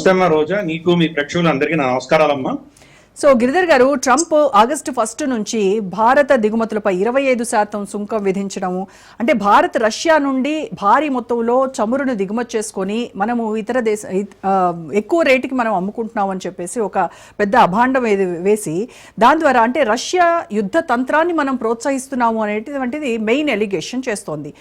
నమస్తే అమ్మా రోజా నీకు మీ ప్రేక్షకులందరికీ నా నమస్కారాలమ్మా. సో గిరిధర్ గారు ట్రంప్ ఆగస్టు ఫస్ట్ నుంచి భారత దిగుమతులపై ఇరవై ఐదు శాతం సుంకం విధించడము అంటే భారత్ రష్యా నుండి భారీ మొత్తంలో చమురును దిగుమతి చేసుకొని మనము ఇతర దేశ ఎక్కువ రేటుకి మనం అమ్ముకుంటున్నాం అని చెప్పేసి ఒక పెద్ద అభాండం ఏది వేసి దాని ద్వారా అంటే రష్యా యుద్ధ తంత్రాన్ని మనం ప్రోత్సహిస్తున్నాము అనేటువంటిది మెయిన్ ఎలిగేషన్ చేస్తోంది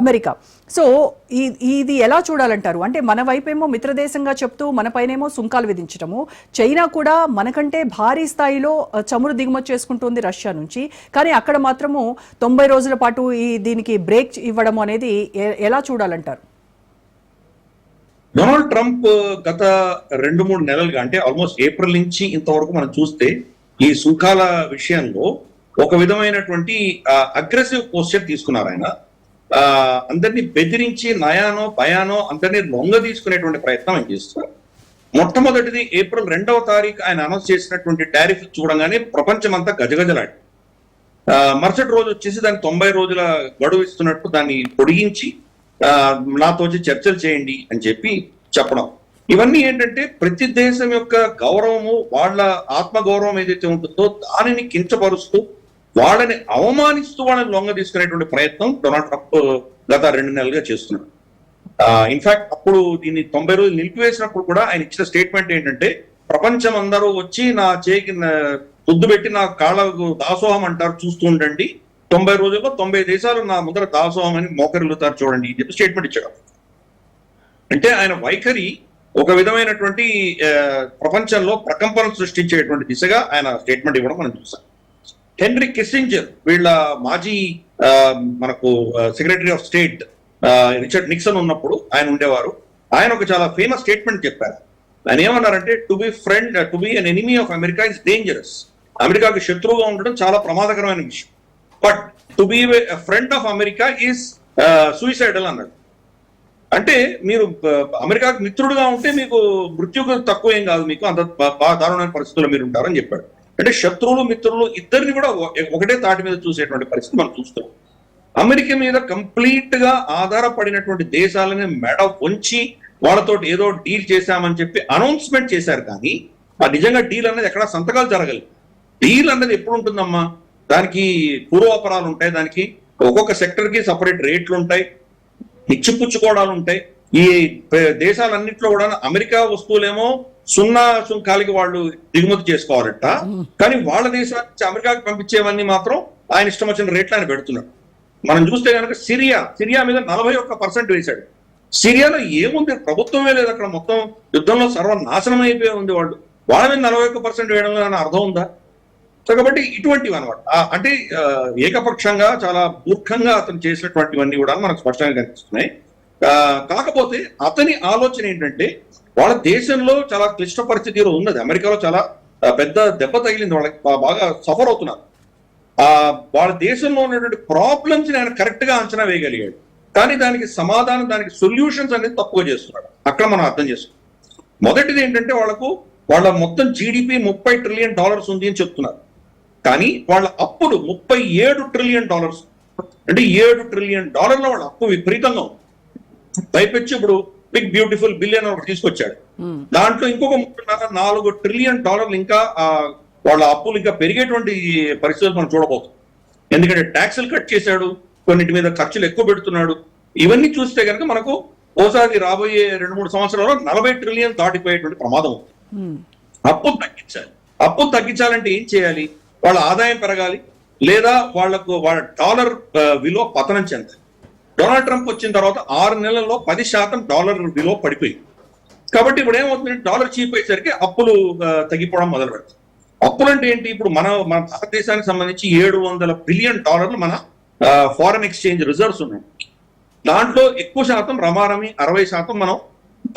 అమెరికా. సో ఈ ఇది ఎలా చూడాలంటారు? అంటే మన వైపేమో మిత్రదేశంగా చెప్తూ మన పైనేమో సుంకాలు విధించటము చైనా కూడా మనకంటే భారీ స్థాయిలో చమురు దిగుమతి చేసుకుంటుంది రష్యా నుంచి. కానీ అక్కడ మాత్రము తొంభై రోజుల పాటు ఈ దీనికి బ్రేక్ ఇవ్వడం అనేది ఎలా చూడాలంటారు? డొనాల్డ్ ట్రంప్ గత రెండు మూడు నెలలుగా అంటే ఆల్మోస్ట్ ఏప్రిల్ నుంచి ఇంతవరకు మనం చూస్తే ఈ సుంకాల విషయంలో ఒక విధమైనటువంటి అగ్రెసివ్ పోస్చర్ తీసుకున్నారు ఆయన. అందరినీ బెదిరించి నయానో భయానో అందరినీ లొంగ తీసుకునేటువంటి ప్రయత్నం ఆయన చేస్తున్నారు. మొట్టమొదటిది ఏప్రిల్ రెండవ తారీఖు ఆయన అనౌన్స్ చేసినటువంటి టారిఫ్ చూడంగానే ప్రపంచం అంతా గజగజలాడి మరుసటి రోజు వచ్చేసి దాన్ని తొంభై రోజుల గడువు ఇస్తున్నట్టు దాన్ని పొడిగించి నాతో వచ్చి చర్చలు చేయండి అని చెప్పి చెప్పడం. ఇవన్నీ ఏంటంటే ప్రతి దేశం యొక్క గౌరవము వాళ్ళ ఆత్మ గౌరవం ఏదైతే ఉంటుందో దానిని కించపరుస్తూ వాళ్ళని అవమానిస్తూ వాళ్ళని లొంగ తీసుకునేటువంటి ప్రయత్నం డొనాల్డ్ ట్రంప్ గత రెండు నెలలుగా చేస్తున్నాడు. ఇన్ఫాక్ట్ అప్పుడు దీన్ని తొంభై రోజులు నిలిపివేసినప్పుడు కూడా ఆయన ఇచ్చిన స్టేట్మెంట్ ఏంటంటే ప్రపంచం అందరూ వచ్చి నా చేకి నా- ముద్దు పెట్టి నా కాళ్ళకు దాసోహం అంటారు చూస్తూ ఉండండి. తొంభై రోజుల్లో తొంభై దేశాలు నా ముందర దాసోహం అని మోకరిల్లుతారు చూడండి అని చెప్పి స్టేట్మెంట్ ఇచ్చాడు. అంటే ఆయన వైఖరి ఒక విధమైనటువంటి ప్రపంచంలో ప్రకంపన సృష్టించేటువంటి దిశగా ఆయన స్టేట్మెంట్ ఇవ్వడం మనం చూసాం. హెన్రీ కిస్సింజర్ వీళ్ళ మాజీ మనకు secretary of state Richard Nixon ఉన్నప్పుడు ఆయన ఉండేవారు. ఆయన ఒక చాలా ఫేమస్ స్టేట్మెంట్ చెప్పారు. ఆయన ఏమన్నారంటే to be friend to be an enemy of America is dangerous అమెరికాకి శత్రువుగా ఉండడం చాలా ప్రమాదకరమైన విషయం. But to be friend of America is suicidal అన్నాడు. అంటే మీరు అమెరికాకు మిత్రుడుగా ఉంటే మీకు మృత్యుకు తక్కువ ఏం కాదు మీకు. అంత బాగా దారుణమైన పరిస్థితుల్లో మీరు ఉంటారని చెప్పాడు. అంటే శత్రువులు మిత్రులు ఇద్దరిని కూడా ఒకటే తాటి మీద చూసేటువంటి పరిస్థితి మనం చూస్తున్నాం. అమెరికా మీద కంప్లీట్గా ఆధారపడినటువంటి దేశాలని మెడ ఉంచి వాళ్ళతో ఏదో డీల్ చేశామని చెప్పి అనౌన్స్మెంట్ చేశారు కానీ ఆ నిజంగా డీల్ అనేది ఎక్కడ సంతకాలు జరగలేదు. డీల్ అన్నది ఎప్పుడు ఉంటుందమ్మా దానికి పూర్వాపరాలు ఉంటాయి దానికి. ఒక్కొక్క సెక్టర్కి సపరేట్ రేట్లు ఉంటాయి. ఇచ్చిపుచ్చుకోవడాలు ఉంటాయి ఈ దేశాలన్నింటిలో కూడా అమెరికా వస్తువులేమో సున్నా సుంకాలకి వాళ్ళు దిగుమతి చేసుకోవాలట. కానీ వాళ్ళ దేశాల నుంచి అమెరికాకి పంపించేవన్నీ మాత్రం ఆయన ఇష్టం వచ్చిన రేట్లు ఆయన పెడుతున్నాడు మనం చూస్తే కనుక సిరియా సిరియా మీద నలభై ఒక్క పర్సెంట్ వేశాడు. సిరియాలో ఏముంది? ప్రభుత్వమే లేదు అక్కడ మొత్తం. యుద్ధంలో సర్వనాశనం అయిపోయి ఉంది వాళ్ళు. వాళ్ళ మీద నలభై ఒక్క పర్సెంట్ వేయడం అర్థం ఉందా? సో కాబట్టి ఇటువంటివి అనమాట అంటే ఏకపక్షంగా చాలా మూర్ఖంగా అతను చేసినటువంటివన్నీ కూడా మనకు స్పష్టంగా కనిపిస్తున్నాయి. కాకపోతే అతని ఆలోచన ఏంటంటే వాళ్ళ దేశంలో చాలా క్లిష్ట పరిస్థితిలో ఉన్నది. అమెరికాలో చాలా పెద్ద దెబ్బ తగిలింది వాళ్ళకి. బాగా సఫర్ అవుతున్నారు. వాళ్ళ దేశంలో ఉన్నటువంటి ప్రాబ్లమ్స్ ఆయన కరెక్ట్గా అంచనా వేయగలిగాడు. కానీ దానికి సమాధానం దానికి సొల్యూషన్స్ అనేది తక్కువ చేస్తున్నాడు. అక్కడ మనం అర్థం చేసుకోవాలి మొదటిది ఏంటంటే వాళ్ళకు వాళ్ళ మొత్తం జీడిపి ముప్పై ట్రిలియన్ డాలర్స్ ఉంది అని చెప్తున్నారు. కానీ వాళ్ళ అప్పులు ముప్పై ఏడు ట్రిలియన్ డాలర్స్ అంటే ఏడు ట్రిలియన్ డాలర్ల వాళ్ళ అప్పు విపరీతంగా ఉంది. పైపెచ్చి ఇప్పుడు బిగ్ బ్యూటిఫుల్ బిలియన్ ఒకటి తీసుకొచ్చాడు. దాంట్లో ఇంకొక మూడున్నర నాలుగు ట్రిలియన్ డాలర్లు ఇంకా ఆ, వాళ్ళ అప్పులు ఇంకా పెరిగేటువంటి పరిస్థితులు మనం చూడబోతున్నాం. ఎందుకంటే ట్యాక్సులు కట్ చేశాడు కొన్నిటి మీద ఖర్చులు ఎక్కువ పెడుతున్నాడు. ఇవన్నీ చూస్తే కనుక మనకు ఓసారి రాబోయే రెండు మూడు సంవత్సరాల్లో నలభై ట్రిలియన్ దాటిపోయేటువంటి ప్రమాదం. అప్పు తగ్గించాలి. అప్పు తగ్గించాలంటే ఏం చేయాలి? వాళ్ళ ఆదాయం పెరగాలి లేదా వాళ్ళకు వాళ్ళ డాలర్ విలువ పతనం చెందాలి. డొనాల్డ్ ట్రంప్ వచ్చిన తర్వాత ఆరు నెలల్లో పది శాతం డాలర్ విలువ పడిపోయింది. కాబట్టి ఇప్పుడు ఏమవుతుంది డాలర్ చీప్ అయ్యేసరికి అప్పులు తగ్గిపోవడం మొదలు పెడతాయి అప్పులు అంటే ఏంటి? ఇప్పుడు మన మన భారతదేశానికి సంబంధించి ఏడు వందల బిలియన్ డాలర్లు మన ఫారెన్ ఎక్స్చేంజ్ రిజర్వ్స్ ఉన్నాయి. దాంట్లో ఎక్కువ శాతం రమారమి అరవై శాతం మనం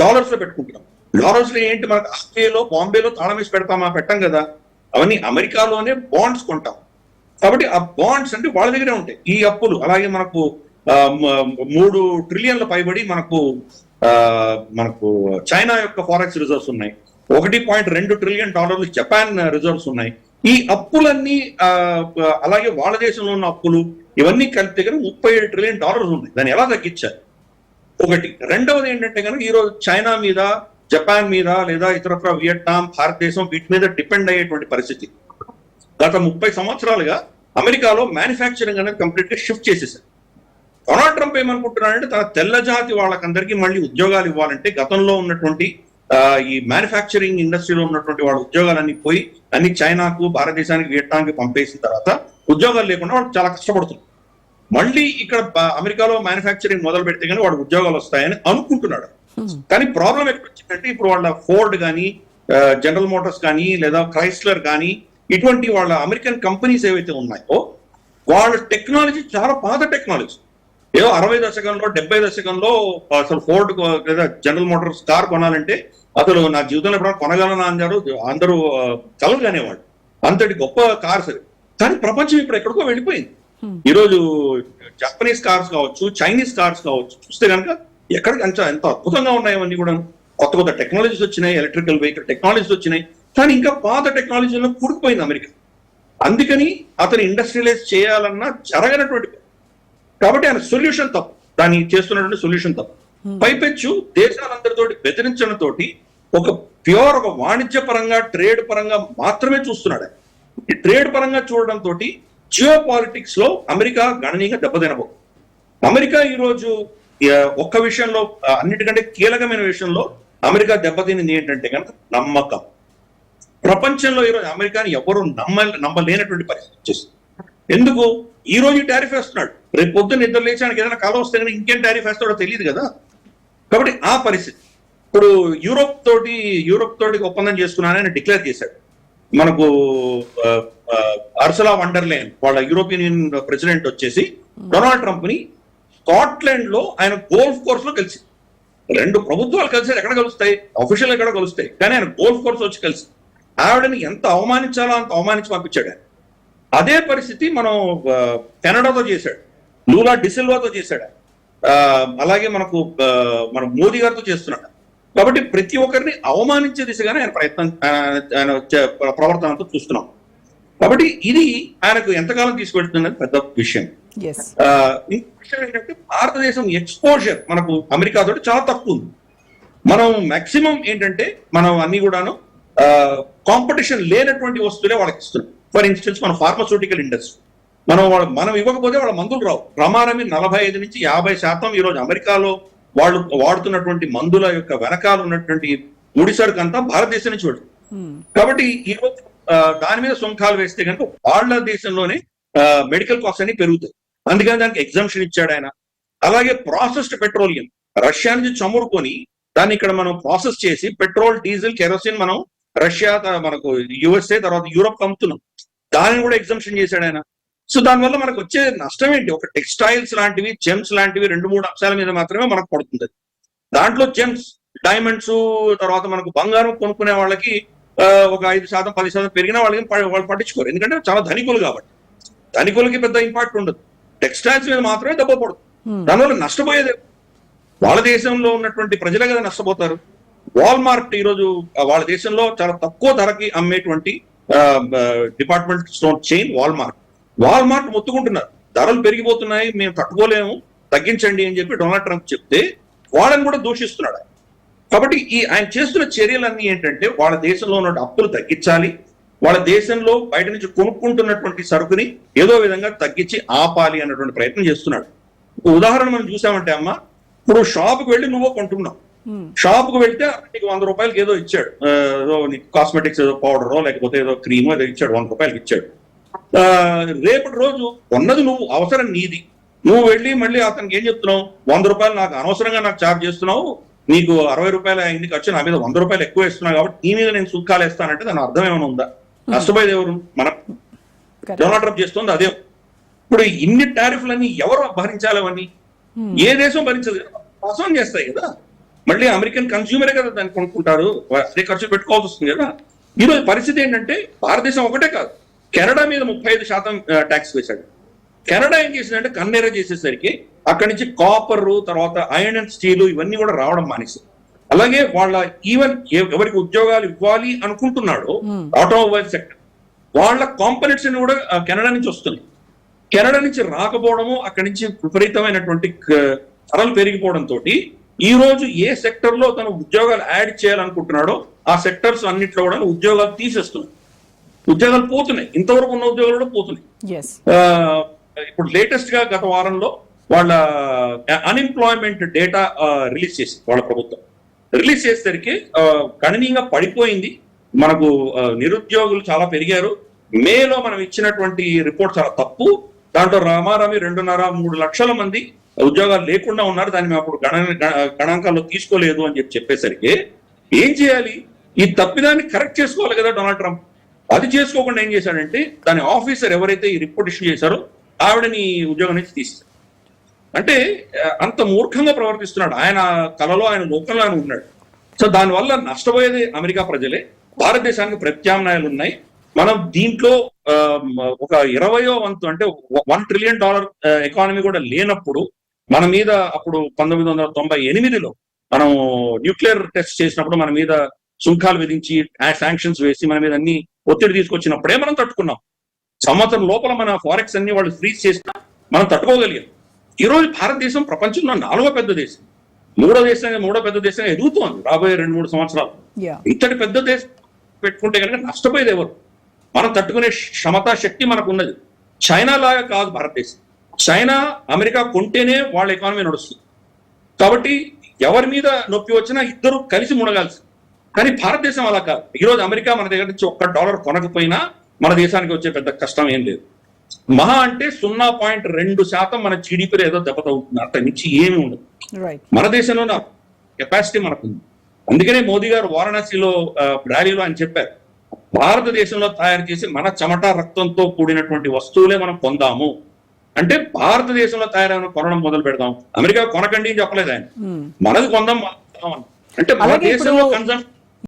డాలర్స్లో పెట్టుకుంటున్నాం. డాలర్స్లో ఏంటి? మనకు ఆస్ట్రేలియాలో బాంబేలో తాళం వేసి పెడతామా? పెట్టం కదా. అవన్నీ అమెరికాలోనే బాండ్స్ కొంటాం. కాబట్టి ఆ బాండ్స్ అంటే వాళ్ళ దగ్గరే ఉంటాయి. ఈ అప్పులు అలాగే మనకు మూడు ట్రిలియన్ల పైబడి మనకు మనకు చైనా యొక్క ఫారెక్స్ రిజర్వ్స్ ఉన్నాయి. ఒకటి పాయింట్ రెండు ట్రిలియన్ డాలర్లు జపాన్ రిజర్వ్స్ ఉన్నాయి. ఈ అప్పులన్నీ అలాగే వాళ్ళ దేశంలో ఉన్న అప్పులు ఇవన్నీ కలిపి దగ్గర ముప్పై ఏడు ట్రిలియన్ డాలర్స్ ఉన్నాయి. దాన్ని ఎలా తగ్గించారు? ఒకటి. రెండవది ఏంటంటే కనుక ఈరోజు చైనా మీద జపాన్ మీద లేదా ఇతరత్ర వియట్నాం భారతదేశం వీటి మీద డిపెండ్ అయ్యేటువంటి పరిస్థితి. గత ముప్పై సంవత్సరాలుగా అమెరికాలో మ్యానుఫ్యాక్చరింగ్ అనేది కంప్లీట్గా షిఫ్ట్ చేసేసారు. డొనాల్డ్ ట్రంప్ ఏమనుకుంటున్నాడంటే తన తెల్ల జాతి వాళ్ళకందరికీ మళ్ళీ ఉద్యోగాలు ఇవ్వాలంటే గతంలో ఉన్నటువంటి ఈ మ్యానుఫ్యాక్చరింగ్ ఇండస్ట్రీలో ఉన్నటువంటి వాళ్ళ ఉద్యోగాలన్నీ పోయి అన్ని చైనాకు భారతదేశానికి వియట్నాంకి పంపేసిన తర్వాత ఉద్యోగాలు లేకుండా వాళ్ళు చాలా కష్టపడుతున్నారు. మళ్ళీ ఇక్కడ అమెరికాలో మ్యానుఫ్యాక్చరింగ్ మొదలు పెడితే కానీ వాడు ఉద్యోగాలు వస్తాయని అనుకుంటున్నాడు. కానీ ప్రాబ్లం ఎక్కడ వచ్చిందంటే ఇప్పుడు వాళ్ళ ఫోర్డ్ కానీ జనరల్ మోటార్స్ కానీ లేదా క్రైస్లర్ కానీ ఇటువంటి వాళ్ళ అమెరికన్ కంపెనీస్ ఏవైతే ఉన్నాయో వాళ్ళ టెక్నాలజీ చాలా పాత టెక్నాలజీ ఏదో అరవై దశకంలో డెబ్బై దశకంలో అసలు ఫోర్డ్ లేదా జనరల్ మోటార్స్ కార్ కొనాలంటే అసలు నా జీవితంలో ఎప్పుడైనా కొనగలనా అన్నారు. అందరూ కానివాడు అంతటి గొప్ప కార్స్ కానీ ప్రపంచం ఇప్పుడు ఎక్కడికో వెళ్ళిపోయింది. ఈరోజు జపనీస్ కార్స్ కావచ్చు చైనీస్ కార్స్ కావచ్చు చూస్తే కనుక ఎక్కడికి అంత ఎంత అద్భుతంగా ఉన్నాయి అవన్నీ కూడా కొత్త కొత్త టెక్నాలజీస్ వచ్చినాయి ఎలక్ట్రికల్ వెహికల్ టెక్నాలజీస్ వచ్చినాయి. కానీ ఇంకా పాత టెక్నాలజీలో కూరుకుపోయింది అమెరికా. అందుకని అతను ఇండస్ట్రియలైజ్ చేయాలన్నా జరగనటువంటి. కాబట్టి ఆయన సొల్యూషన్ తప్పు. దాన్ని చేస్తున్నటువంటి సొల్యూషన్ తప్పు. పైపెచ్చు దేశాలందరితోటి బెదిరించడంతో ఒక ప్యూర్ ఒక వాణిజ్య పరంగా ట్రేడ్ పరంగా మాత్రమే చూస్తున్నాడు. ఈ ట్రేడ్ పరంగా చూడడం తోటి జియో పాలిటిక్స్లో అమెరికా గణనీయంగా దెబ్బతినబో అమెరికా ఈ రోజు ఆ, ఒక్క విషయంలో అన్నిటికంటే కీలకమైన విషయంలో అమెరికా దెబ్బతినింది ఏంటంటే కనుక నమ్మకం. ప్రపంచంలో ఈరోజు అమెరికాని ఎవరు నమ్మ నమ్మలేనటువంటి పరిస్థితి ఎందుకు? ఈ రోజు టారిఫ్ వేస్తున్నాడు. రేపు పొద్దున్న నిద్ర లేచానికి ఏదైనా కాలం వస్తే కానీ ఇంకేం టారిఫ్ వేస్తాడో తెలియదు కదా? కాబట్టి ఆ పరిస్థితి. ఇప్పుడు యూరోప్ తోటి యూరోప్ తోటి ఒప్పందం చేసుకున్నానని డిక్లేర్ చేశాడు. మనకు అర్సలా వండర్లేన్ వాళ్ళ యూరోపియన్ యూనియన్ ప్రెసిడెంట్ వచ్చేసి డొనాల్డ్ ట్రంప్ని స్కాట్లాండ్లో ఆయన గోల్ఫ్ కోర్స్లో కలిసి రెండు ప్రభుత్వాలు కలిసి ఎక్కడ కలుస్తాయి? అఫీషియల్ ఎక్కడ కలుస్తాయి? కానీ ఆయన గోల్ఫ్ కోర్స్ వచ్చి కలిసి ఆవిడని ఎంత అవమానించాలో అంత అవమానించి పంపించాడు ఆయన. అదే పరిస్థితి మనం కెనడాతో చేశాడు. లూలా డిసిల్వాతో చేశాడు. అలాగే మనకు మన మోదీ గారితో చేస్తున్నాడు. కాబట్టి ప్రతి ఒక్కరిని అవమానించే దిశగానే ఆయన ప్రయత్నం ఆయన ప్రవర్తనతో చూస్తున్నాం. కాబట్టి ఇది ఆయనకు ఎంతకాలం తీసుకెళ్తుందని పెద్ద విషయం. విషయం ఏంటంటే భారతదేశం ఎక్స్పోజర్ మనకు అమెరికా తోటి చాలా తక్కువ ఉంది. మనం మాక్సిమం ఏంటంటే మనం అన్ని కూడాను కాంపిటీషన్ లేనటువంటి వస్తువులే వాళ్ళకి ఇస్తున్నాం. ఫర్ ఇన్స్టెన్స్ మన ఫార్మస్యూటికల్ ఇండస్ట్రీ మనం వాళ్ళ మనం ఇవ్వకపోతే వాళ్ళ మందులు రావు. ప్రమాణమి నలభై ఐదు నుంచి యాభై శాతం ఈ రోజు అమెరికాలో వాళ్ళు వాడుతున్నటువంటి మందుల యొక్క వెనకాల ఉన్నటువంటి ముడి సరుకు అంతా భారతదేశం నుంచి వెళ్తుంది కాబట్టి ఈ రోజు ఆ, దాని మీద సుంకాలు వేస్తే కనుక వాళ్ళ దేశంలోనే మెడికల్ కాస్ట్ అన్ని పెరుగుతాయి. అందుకని దానికి ఎగ్జామ్షన్ ఇచ్చాడు ఆయన. అలాగే ప్రాసెస్డ్ పెట్రోలియం రష్యా నుంచి చమురుకొని దాన్ని ఇక్కడ మనం ప్రాసెస్ చేసి పెట్రోల్ డీజిల్ కెరోసిన్ మనం రష్యా మనకు యుఎస్ఏ తర్వాత యూరోప్ అమ్ముతున్నాం దానిని కూడా ఎగ్జామ్షన్ చేశాడు ఆయన. సో దానివల్ల మనకు వచ్చే నష్టం ఏంటి? ఒక టెక్స్టైల్స్ లాంటివి జెమ్స్ లాంటివి రెండు మూడు అంశాల మీద మాత్రమే మనకు పడుతుంది. దాంట్లో జెమ్స్ డైమండ్స్ తర్వాత మనకు బంగారం కొనుక్కునే వాళ్ళకి ఒక ఐదు శాతం పది శాతం పెరిగినా వాళ్ళకి వాళ్ళు పట్టించుకోరు. ఎందుకంటే చాలా ధనికులు కాబట్టి. ధనికులకి పెద్ద ఇంపాక్ట్ ఉండదు. టెక్స్టైల్స్ మీద మాత్రమే దెబ్బ పడుతుంది. దానివల్ల నష్టపోయేది. వాళ్ళ దేశంలో ఉన్నటువంటి ప్రజలే కదా నష్టపోతారు. వాల్మార్ట్ ఈరోజు వాళ్ళ దేశంలో చాలా తక్కువ ధరకి అమ్మేటువంటి department store chain Walmart Walmart మొత్తుకుంటున్నారు. ధరలు పెరిగిపోతున్నాయి మేము తట్టుకోలేము తగ్గించండి అని చెప్పి డొనాల్డ్ ట్రంప్ చెప్తే వాళ్ళని కూడా దూషిస్తున్నాడు కాబట్టి ఈ ఆయన చేస్తున్న చర్యలన్నీ ఏంటంటే వాళ్ళ దేశంలో ఉన్న అప్పులు తగ్గించాలి వాళ్ళ దేశంలో బయట నుంచి కొనుక్కుంటున్నటువంటి సరుకుని ఏదో విధంగా తగ్గించి ఆపాలి అన్నటువంటి ప్రయత్నం చేస్తున్నాడు. ఉదాహరణ మనం చూసామంటే అమ్మ ఇప్పుడు షాప్కి వెళ్ళి నువ్వు కొంటున్నావు. షాప్కు వెళ్తే నీకు వంద రూపాయలకి ఏదో ఇచ్చాడు. ఏదో నీకు కాస్మెటిక్స్ ఏదో పౌడరో లేకపోతే ఏదో క్రీమో ఏదో ఇచ్చాడు వంద రూపాయలకి ఇచ్చాడు. రేపటి రోజు ఉన్నది నువ్వు అవసరం నీది. నువ్వు వెళ్ళి మళ్ళీ అతనికి ఏం చెప్తున్నావు? వంద రూపాయలు నాకు అనవసరంగా నాకు చార్జ్ చేస్తున్నావు. నీకు అరవై రూపాయలు అయింది ఖర్చు నా మీద వంద రూపాయలు ఎక్కువ ఇస్తున్నావు కాబట్టి నీ మీద నేను సుంకాలు వేస్తానంటే దాని అర్థం ఏమైనా ఉందా? నష్టపోయేది ఎవరు? మన డొనాల్డ్ ట్రంప్ చేస్తుంది అదే. ఇప్పుడు ఇన్ని టారిఫ్లన్నీ ఎవరు భరించాలి అవన్నీ? ఏ దేశం భరించదు? మోసం చేస్తాయి కదా. మళ్ళీ అమెరికన్ కన్స్యూమరే కదా దాన్ని కొనుక్కుంటారు. అదే ఖర్చు పెట్టుకోవాల్సి వస్తుంది కదా. ఈ రోజు పరిస్థితి ఏంటంటే భారతదేశం ఒకటే కాదు. కెనడా మీద ముప్పై ఐదు శాతం ట్యాక్స్ వేశాడు. కెనడా ఏం చేసిందంటే కన్నెర చేసేసరికి అక్కడి నుంచి కాపర్ తర్వాత ఐరన్ అండ్ స్టీల్ ఇవన్నీ కూడా రావడం మానేసి. అలాగే వాళ్ళ ఈవెన్ ఎవరికి ఉద్యోగాలు ఇవ్వాలి అనుకుంటున్నాడో ఆటోమొబైల్ సెక్టర్. వాళ్ళ కాంపనెంట్స్ కూడా కెనడా నుంచి వస్తున్నాయి. కెనడా నుంచి రాకపోవడము అక్కడి నుంచి విపరీతమైనటువంటి ధరలు పెరిగిపోవడం తోటి ఈ రోజు ఏ సెక్టర్లో తను ఉద్యోగాలు యాడ్ చేయాలనుకుంటున్నాడో ఆ సెక్టర్స్ అన్నిట్లో కూడా ఉద్యోగాలు తీసేస్తున్నాయి ఉద్యోగాలు పోతున్నాయి. ఇంతవరకు ఉన్న ఉద్యోగాలు కూడా పోతున్నాయి. ఇప్పుడు లేటెస్ట్గా గత వారంలో వాళ్ళ అన్ఎంప్లాయ్మెంట్ డేటా రిలీజ్ చేసింది వాళ్ళ ప్రభుత్వం. రిలీజ్ చేసేసరికి గణనీయంగా పడిపోయింది. మనకు నిరుద్యోగులు చాలా పెరిగారు. మేలో మనం ఇచ్చినటువంటి రిపోర్ట్ చాలా తప్పు. దాంట్లో రామారామి రెండున్నర మూడు లక్షల మంది ఉద్యోగాలు లేకుండా ఉన్నారు. దాన్ని మేము అప్పుడు గణ గణాంకాల్లో తీసుకోలేదు అని చెప్పి చెప్పేసరికి ఏం చేయాలి? ఈ తప్పిదాన్ని కరెక్ట్ చేసుకోవాలి కదా డొనాల్డ్ ట్రంప్. అది చేసుకోకుండా ఏం చేశాడంటే దాని ఆఫీసర్ ఎవరైతే ఈ రిపోర్ట్ ఇష్యూ చేశారో ఆవిడని ఉద్యోగం నుంచి తీసేశారు. అంటే అంత మూర్ఖంగా ప్రవర్తిస్తున్నాడు. ఆయన కలలో ఆయన లోకంలో ఆయన ఉన్నాడు. సో దానివల్ల నష్టపోయేది అమెరికా ప్రజలే. భారతదేశానికి ప్రత్యామ్నాయాలు ఉన్నాయి. మనం దీంట్లో ఒక ఇరవయో వంతు అంటే వన్ ట్రిలియన్ డాలర్ ఎకానమీ కూడా లేనప్పుడు మన మీద అప్పుడు పంతొమ్మిది వందల తొంభై ఎనిమిదిలో మనం న్యూక్లియర్ టెస్ట్ చేసినప్పుడు మన మీద సుంకాలు విధించి శాంక్షన్స్ వేసి మన మీద అన్ని ఒత్తిడి తీసుకొచ్చినప్పుడే మనం తట్టుకున్నాం. సంవత్సరం లోపల మన ఫారెక్స్ అన్ని వాళ్ళు ఫ్రీజ్ చేసినా మనం తట్టుకోగలిగాం. ఈ రోజు భారతదేశం ప్రపంచంలో నాలుగో పెద్ద దేశం. మూడో దేశం మూడో పెద్ద దేశం ఎదుగుతోంది రాబోయే రెండు మూడు సంవత్సరాలు. ఇంతటి పెద్ద దేశం పెట్టుకుంటే కనుక నష్టపోయేది ఎవరు? మనం తట్టుకునే క్షమతా శక్తి మనకు ఉన్నది చైనా లాగా కాదు భారతదేశం. చైనా అమెరికా కొంటేనే వాళ్ళ ఎకానమీ నడుస్తుంది. కాబట్టి ఎవరి మీద నొప్పి వచ్చినా ఇద్దరు కలిసి మునగాల్సి. కానీ భారతదేశం అలా కాదు. ఈరోజు అమెరికా మన దగ్గర నుంచి ఒక్క డాలర్ కొనకపోయినా మన దేశానికి వచ్చే పెద్ద కష్టం ఏం లేదు. మహా అంటే సున్నా పాయింట్ రెండు శాతం మన జీడిపిలో ఏదో దెబ్బతవుతుంది అంత మించి ఏమీ ఉండదు. మన దేశంలో కెపాసిటీ మనకుంది. అందుకనే మోదీ గారు వారణాసిలో ర్యాలీలో ఆయన చెప్పారు. భారతదేశంలో తయారు చేసి మన చెమట రక్తంతో కూడినటువంటి వస్తువులే మనం పొందాము. అంటే భారతదేశంలో తయారైన కొనడం మొదలు పెడదాం. అమెరికా కొనకండి అని చెప్పలేదు ఆయన. మనది కొందాం. అంటే మన దేశంలో కన్సంప్షన్